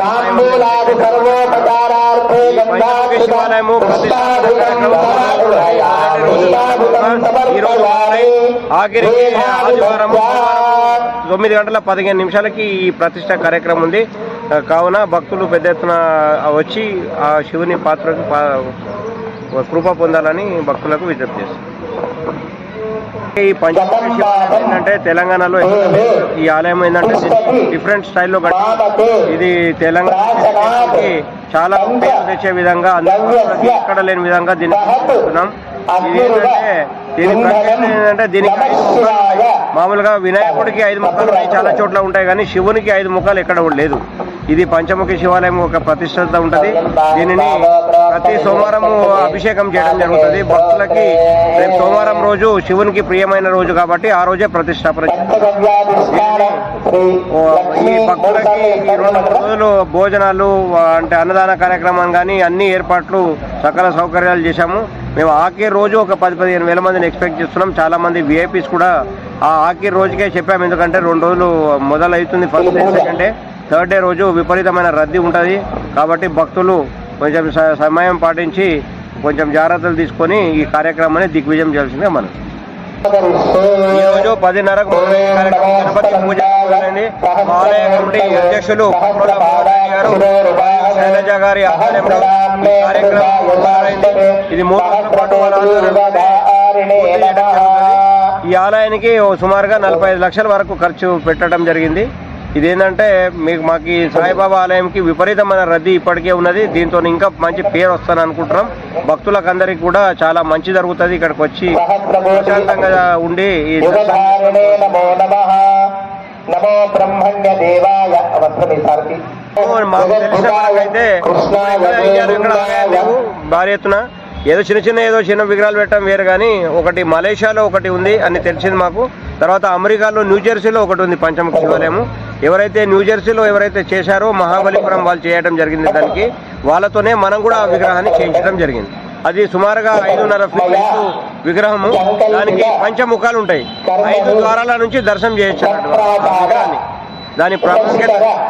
తాంబూలాది ఆఖరికి ఆదివారం తొమ్మిది గంటల పదిహేను నిమిషాలకి ఈ ప్రతిష్ట కార్యక్రమం ఉంది. కావున భక్తులు పెద్ద ఎత్తున వచ్చి ఆ శివుని పాత్రకు కృప పొందాలని భక్తులకు విజ్ఞప్తి చేస్తారు ఈ పంచముఖ శివాలయం ఏంటంటే తెలంగాణలో ఈ ఆలయం ఏంటంటే డిఫరెంట్ స్టైల్లో కట్టి ఇది తెలంగాణకి చాలా పేరు తెచ్చే విధంగా అందరికీ ఎక్కడ లేని విధంగా దీన్ని ఇది ఏంటంటే దీని ప్రత్యేకత ఏంటంటే దీనికి ఐదు మామూలుగా వినాయకుడికి ఐదు ముఖాలు చాలా చోట్ల ఉంటాయి కానీ శివునికి ఐదు ముఖాలు ఎక్కడ కూడా లేదు. ఇది పంచముఖి శివాలయం ఒక ప్రతిష్టత ఉంటుంది. దీనిని ప్రతి సోమవారం అభిషేకం చేయడం జరుగుతుంది. భక్తులకి రేపు సోమవారం రోజు శివునికి ప్రియమైన రోజు కాబట్టి ఆ రోజే ప్రతిష్టాపన ఈ భక్తులకి ఈ రెండు రోజులు భోజనాలు అంటే అన్నదాన కార్యక్రమం కానీ అన్ని ఏర్పాట్లు సకల సౌకర్యాలు చేశాము. మేము ఆఖరి రోజు ఒక పది పదిహేను వేల మందిని ఎక్స్పెక్ట్ చేస్తున్నాం. చాలా మంది విఐపీస్ కూడా ఆ ఆఖరి రోజుకే చెప్పాము. ఎందుకంటే రెండు రోజులు మొదలవుతుంది first day second day third day రోజు విపరీతమైన రద్దీ ఉంటుంది. కాబట్టి భక్తులు కొంచెం సమయం పాటించి కొంచెం జాగ్రత్తలు తీసుకొని ఈ కార్యక్రమాన్ని దిగ్విజయం చేయాల్సిందే మనం. ఈ రోజు పదిన్నరకు గణపతి పూజ ఆలయ కమిటీ అధ్యక్షులు గారు శైలజ గారి ఆధ్వర్యంలో ఈ కార్యక్రమం ఇది మూడు రోజుల పాటు ఈ ఆలయానికి ఓ సుమారుగా నలభై ఐదు లక్షల వరకు ఖర్చు పెట్టడం జరిగింది. ఇదేంటంటే మీకు మాకు ఈ సాయిబాబా ఆలయంకి విపరీతమైన రద్దీ ఇప్పటికే ఉన్నది. దీంతో ఇంకా మంచి పేరు వస్తాను అనుకుంటున్నాం. భక్తులకు అందరికి కూడా చాలా మంచి జరుగుతుంది. ఇక్కడికి వచ్చి ప్రశాంతంగా ఉండి ఈ నమో బ్రహ్మణ్య దేవాయ మాకు తెలిసిన భారీ ఎత్తున ఏదో చిన్న చిన్న ఏదో చిన్న విగ్రహాలు పెట్టడం వేరు కానీ ఒకటి మలేషియాలో ఒకటి ఉంది అని తెలిసింది మాకు. తర్వాత అమెరికాలో న్యూ జెర్సీలో ఒకటి ఉంది పంచముఖ శివాలయము. ఎవరైతే న్యూజెర్సీలో ఎవరైతే చేశారో మహాబలిపురం వాళ్ళు చేయడం జరిగింది దానికి వాళ్ళతోనే మనం కూడా ఆ విగ్రహాన్ని చేయించడం జరిగింది. అది సుమారుగా ఐదున్నర ఫీట్ విగ్రహము. దానికి పంచముఖాలు ఉంటాయి. ఐదు ద్వారాల నుంచి దర్శనం చేయొచ్చు దాని ప్రాముఖ్యత